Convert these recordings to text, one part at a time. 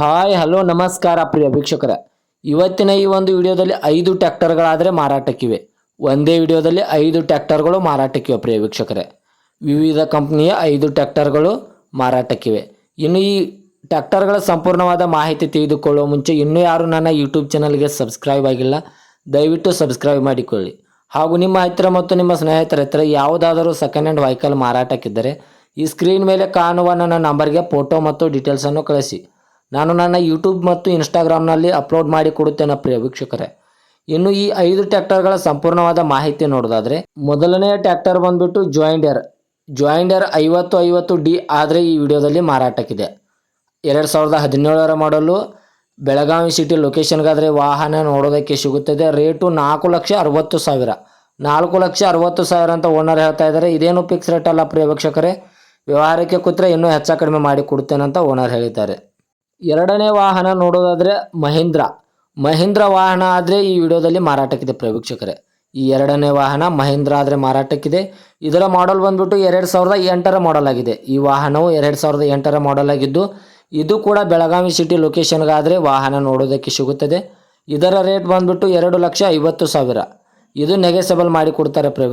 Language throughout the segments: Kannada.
ಹಾಯ್, ಹಲೋ, ನಮಸ್ಕಾರ ಪ್ರಿಯ ವೀಕ್ಷಕರ. ಇವತ್ತಿನ ಈ ಒಂದು ವಿಡಿಯೋದಲ್ಲಿ ಐದು ಟ್ಯಾಕ್ಟರ್ಗಳಾದರೆ ಮಾರಾಟಕ್ಕಿವೆ. ಒಂದೇ ವಿಡಿಯೋದಲ್ಲಿ ಐದು ಟ್ಯಾಕ್ಟರ್ಗಳು ಮಾರಾಟಕ್ಕಿವೆ ಪ್ರಿಯ ವೀಕ್ಷಕರೇ. ವಿವಿಧ ಕಂಪ್ನಿಯ ಐದು ಟ್ಯಾಕ್ಟರ್ಗಳು ಮಾರಾಟಕ್ಕಿವೆ. ಇನ್ನು ಈ ಟ್ಯಾಕ್ಟರ್ಗಳ ಸಂಪೂರ್ಣವಾದ ಮಾಹಿತಿ ತಿಳಿದುಕೊಳ್ಳುವ ಮುಂಚೆ ಇನ್ನೂ ಯಾರು ನನ್ನ ಯೂಟ್ಯೂಬ್ ಚಾನಲ್ಗೆ ಸಬ್ಸ್ಕ್ರೈಬ್ ಆಗಿಲ್ಲ, ದಯವಿಟ್ಟು ಸಬ್ಸ್ಕ್ರೈಬ್ ಮಾಡಿಕೊಳ್ಳಿ. ಹಾಗೂ ನಿಮ್ಮ ಹತ್ತಿರ ಮತ್ತು ನಿಮ್ಮ ಸ್ನೇಹಿತರ ಹತ್ತಿರ ಯಾವುದಾದರೂ ಸೆಕೆಂಡ್ ಹ್ಯಾಂಡ್ ವೆಹಿಕಲ್ ಮಾರಾಟಕ್ಕಿದ್ದರೆ ಈ ಸ್ಕ್ರೀನ್ ಮೇಲೆ ಕಾಣುವ ನನ್ನ ನಂಬರ್ಗೆ ಫೋಟೋ ಮತ್ತು ಡೀಟೇಲ್ಸನ್ನು ಕಳಿಸಿ. ನಾನು ನನ್ನ ಯೂಟ್ಯೂಬ್ ಮತ್ತು ಇನ್ಸ್ಟಾಗ್ರಾಮ್ನಲ್ಲಿ ಅಪ್ಲೋಡ್ ಮಾಡಿ ಕೊಡುತ್ತೇನೆ ಪ್ರಿಯ ವೀಕ್ಷಕರೇ. ಇನ್ನು ಈ ಐದು ಟ್ರ್ಯಾಕ್ಟರ್ಗಳ ಸಂಪೂರ್ಣವಾದ ಮಾಹಿತಿ ನೋಡೋದಾದರೆ ಮೊದಲನೆಯ ಟ್ರ್ಯಾಕ್ಟರ್ ಬಂದುಬಿಟ್ಟು ಜಾಯಿಂಡರ್ ಜಾಯಿಂಡರ್ ಐವತ್ತು ಐವತ್ತು ಡಿ ಆದರೆ ಈ ವಿಡಿಯೋದಲ್ಲಿ ಮಾರಾಟಕ್ಕಿದೆ. ಎರಡು ಸಾವಿರದ ಹದಿನೇಳರ ಮಾಡಲು ಬೆಳಗಾವಿ ಸಿಟಿ ಲೊಕೇಶನ್ಗಾದರೆ ವಾಹನ ನೋಡೋದಕ್ಕೆ ಸಿಗುತ್ತದೆ. ರೇಟು ನಾಲ್ಕು ಲಕ್ಷ ಅರವತ್ತು ಸಾವಿರ. ನಾಲ್ಕು ಲಕ್ಷ ಅರವತ್ತು ಸಾವಿರ ಅಂತ ಓನರ್ ಹೇಳ್ತಾ ಇದ್ದಾರೆ. ಇದೇನು ಫಿಕ್ಸ್ ರೇಟ್ ಅಲ್ಲ ಪ್ರಿಯ ವೀಕ್ಷಕರೇ. ವ್ಯವಹಾರಕ್ಕೆ ಕೂತ್ರೆ ಇನ್ನೂ ಹೆಚ್ಚು ಕಡಿಮೆ ಮಾಡಿ ಕೊಡ್ತೇನೆ ಅಂತ ಓನರ್ ಹೇಳಿದ್ದಾರೆ. ಎರಡನೇ ವಾಹನ ನೋಡೋದಾದರೆ ಮಹೀಂದ್ರ. ಮಹೀಂದ್ರ ವಾಹನ ಆದರೆ ಈ ವಿಡಿಯೋದಲ್ಲಿ ಮಾರಾಟಕ್ಕಿದೆ ಪ್ರವೀಕ್ಷಕರೇ ಈ ಎರಡನೇ ವಾಹನ ಮಹೀಂದ್ರ ಆದರೆ ಮಾರಾಟಕ್ಕಿದೆ. ಇದರ ಮಾಡೆಲ್ ಬಂದ್ಬಿಟ್ಟು ಎರಡು ಸಾವಿರದ ಎಂಟರ ಮಾಡೆಲ್ ಆಗಿದೆ. ಈ ವಾಹನವು ಎರಡು ಸಾವಿರದ ಎಂಟರ ಮಾಡೆಲ್ ಆಗಿದ್ದು, ಇದು ಕೂಡ ಬೆಳಗಾವಿ ಸಿಟಿ ಲೊಕೇಶನ್ಗಾದರೆ ವಾಹನ ನೋಡೋದಕ್ಕೆ ಸಿಗುತ್ತದೆ. ಇದರ ರೇಟ್ ಬಂದ್ಬಿಟ್ಟು ಎರಡು ಲಕ್ಷ ಐವತ್ತು ಸಾವಿರ. ಇದು ನೆಗೆಸಬಲ್ ಮಾಡಿ ಕೊಡ್ತಾರೆ ಪ್ರಿಯ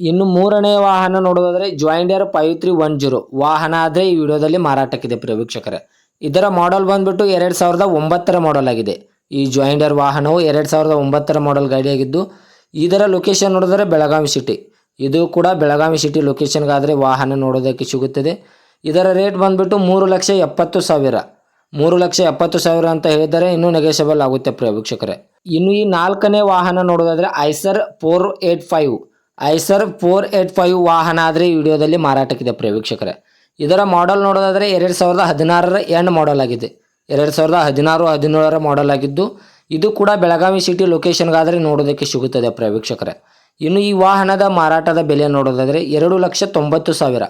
ಇನ್ನು ಮೂರನೇ ವಾಹನ ನೋಡೋದಾದರೆ ಜಾಯಿಂಡರ್ ಫೈವ್ ತ್ರೀ ಒನ್ ಜೀರೋ ವಾಹನ ಆದರೆ ಈ ವಿಡಿಯೋದಲ್ಲಿ ಮಾರಾಟಕ್ಕಿದೆ ಪ್ರಿಯ ವೀಕ್ಷಕರೇ ಇದರ ಮಾಡೆಲ್ ಬಂದ್ಬಿಟ್ಟು ಎರಡು ಸಾವಿರದ ಒಂಬತ್ತರ ಮಾಡೆಲ್ ಆಗಿದೆ. ಈ ಜಾಯಿಂಡರ್ ವಾಹನವು ಎರಡು ಸಾವಿರದ ಒಂಬತ್ತರ ಮಾಡೆಲ್ ಗಾಡಿಯಾಗಿದ್ದು, ಇದರ ಲೊಕೇಶನ್ ನೋಡಿದರೆ ಬೆಳಗಾವಿ ಸಿಟಿ ಇದು ಕೂಡ ಬೆಳಗಾವಿ ಸಿಟಿ ಲೊಕೇಶನ್ಗಾದರೆ ವಾಹನ ನೋಡೋದಕ್ಕೆ ಸಿಗುತ್ತದೆ. ಇದರ ರೇಟ್ ಬಂದ್ಬಿಟ್ಟು ಮೂರು ಲಕ್ಷ ಎಪ್ಪತ್ತು ಸಾವಿರ. ಮೂರು ಲಕ್ಷ ಎಪ್ಪತ್ತು ಸಾವಿರ ಅಂತ ಹೇಳಿದರೆ ಇನ್ನೂ ನೆಗೆಸಬಲ್ ಆಗುತ್ತೆ ಪ್ರಿಯ ವೀಕ್ಷಕರೇ. ಇನ್ನು ಈ ನಾಲ್ಕನೇ ವಾಹನ ನೋಡೋದಾದರೆ Eicher four eight five Eicher four eight five ವಾಹನ ಆದರೆ ವಿಡಿಯೋದಲ್ಲಿ ಮಾರಾಟಕ್ಕಿದೆ ಪ್ರಿಯ ಇದರ ಮಾಡೆಲ್ ನೋಡೋದಾದರೆ ಎರಡು ಸಾವಿರದ ಹದಿನಾರರ ಎಂಡ್ ಮಾಡೆಲ್ ಆಗಿದೆ. ಎರಡು ಸಾವಿರದ ಹದಿನಾರು, ಹದಿನೇಳರ ಮಾಡೆಲ್ ಆಗಿದ್ದು, ಇದು ಕೂಡ ಬೆಳಗಾವಿ ಸಿಟಿ ಲೊಕೇಶನ್ಗಾದರೆ ನೋಡೋದಕ್ಕೆ ಸಿಗುತ್ತದೆ ಪ್ರವೀಕ್ಷಕರೇ ಇನ್ನು ಈ ವಾಹನದ ಮಾರಾಟದ ಬೆಲೆ ನೋಡೋದಾದರೆ ಎರಡು ಲಕ್ಷ ತೊಂಬತ್ತು ಸಾವಿರ.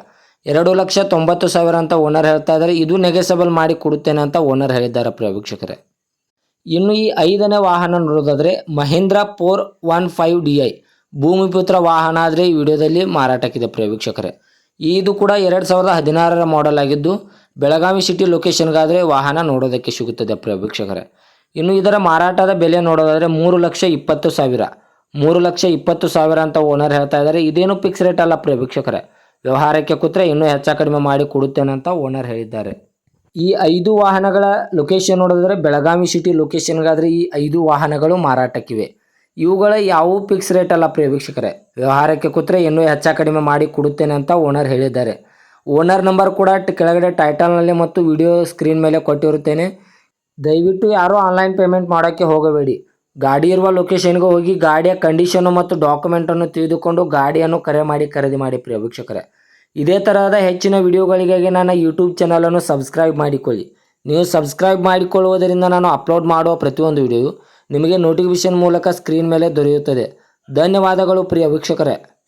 ಎರಡು ಲಕ್ಷ ತೊಂಬತ್ತು ಸಾವಿರ ಅಂತ ಓನರ್ ಹೇಳ್ತಾ ಇದ್ದಾರೆ. ಇದು ನೆಗೆಸಬಲ್ ಮಾಡಿ ಕೊಡುತ್ತೇನೆ ಅಂತ ಓನರ್ ಹೇಳಿದ್ದಾರೆ ಪ್ರವೀಕ್ಷಕರೇ ಇನ್ನು ಈ ಐದನೇ ವಾಹನ ನೋಡೋದಾದರೆ Mahindra four one five D I Bhumiputra ವಾಹನ ಆದರೆ ಈ ವಿಡಿಯೋದಲ್ಲಿ ಮಾರಾಟಕ್ಕಿದೆ ಪ್ರಿಯ ವೀಕ್ಷಕರೇ ಇದು ಕೂಡ ಎರಡು ಸಾವಿರದ ಹದಿನಾರರ ಮಾಡೆಲ್ ಆಗಿದ್ದು, ಬೆಳಗಾವಿ ಸಿಟಿ ಲೊಕೇಶನ್ಗಾದರೆ ವಾಹನ ನೋಡೋದಕ್ಕೆ ಸಿಗುತ್ತದೆ ಪ್ರಿಯ ಇನ್ನು ಇದರ ಮಾರಾಟದ ಬೆಲೆ ನೋಡೋದಾದರೆ ಮೂರು ಲಕ್ಷ ಇಪ್ಪತ್ತು ಸಾವಿರ. ಮೂರು ಲಕ್ಷ ಇಪ್ಪತ್ತು ಸಾವಿರ ಅಂತ ಓನರ್ ಹೇಳ್ತಾ ಇದ್ದಾರೆ. ಇದೇನು ಫಿಕ್ಸ್ ರೇಟ್ ಅಲ್ಲ ಪ್ರಿಯ ವ್ಯವಹಾರಕ್ಕೆ ಕೂತ್ರೆ ಇನ್ನೂ ಹೆಚ್ಚು ಕಡಿಮೆ ಮಾಡಿ ಕೊಡುತ್ತೇನೆ ಅಂತ ಓನರ್ ಹೇಳಿದ್ದಾರೆ. ಈ ಐದು ವಾಹನಗಳ ಲೊಕೇಶನ್ ನೋಡಿದ್ರೆ ಬೆಳಗಾವಿ ಸಿಟಿ ಲೊಕೇಶನ್ಗಾದರೆ ಈ ಐದು ವಾಹನಗಳು ಮಾರಾಟಕ್ಕಿವೆ. ಇವುಗಳ ಯಾವ ಫಿಕ್ಸ್ ರೇಟ್ ಅಲ್ಲ ಪ್ರಿಯ ವ್ಯವಹಾರಕ್ಕೆ ಕೂತ್ರೆ ಇನ್ನೂ ಹೆಚ್ಚ ಕಡಿಮೆ ಮಾಡಿ ಕೊಡುತ್ತೇನೆ ಅಂತ ಓನರ್ ಹೇಳಿದ್ದಾರೆ. ಓನರ್ ನಂಬರ್ ಕೂಡ ಕೆಳಗಡೆ ಟೈಟಲ್ನಲ್ಲಿ ಮತ್ತು ವಿಡಿಯೋ ಸ್ಕ್ರೀನ್ ಮೇಲೆ ಕೊಟ್ಟಿರುತ್ತೇನೆ. ದಯವಿಟ್ಟು ಯಾರೂ ಆನ್ಲೈನ್ ಪೇಮೆಂಟ್ ಮಾಡೋಕ್ಕೆ ಹೋಗಬೇಡಿ. ಗಾಡಿ ಇರುವ ಲೊಕೇಶನ್ಗೆ ಹೋಗಿ ಗಾಡಿಯ ಕಂಡೀಷನು ಮತ್ತು ಡಾಕ್ಯುಮೆಂಟನ್ನು ತಿಳಿದುಕೊಂಡು ಗಾಡಿಯನ್ನು ಕರೆ ಮಾಡಿ ಖರೀದಿ ಮಾಡಿ ಪ್ರಿಯ ಇದೇ ತರಹದ ಹೆಚ್ಚಿನ ವಿಡಿಯೋಗಳಿಗಾಗಿ ನನ್ನ ಯೂಟ್ಯೂಬ್ ಚಾನಲನ್ನು ಸಬ್ಸ್ಕ್ರೈಬ್ ಮಾಡಿಕೊಳ್ಳಿ. ನೀವು ಸಬ್ಸ್ಕ್ರೈಬ್ ಮಾಡಿಕೊಳ್ಳುವುದರಿಂದ ನಾನು ಅಪ್ಲೋಡ್ ಮಾಡುವ ಪ್ರತಿಯೊಂದು ವಿಡಿಯೋ ನಿಮಗೆ ನೋಟಿಫಿಕೇಶನ್ ಮೂಲಕ ಸ್ಕ್ರೀನ್ ಮೇಲೆ ದೊರೆಯುತ್ತದೆ. ಧನ್ಯವಾದಗಳು ಪ್ರಿಯ ವೀಕ್ಷಕರೇ.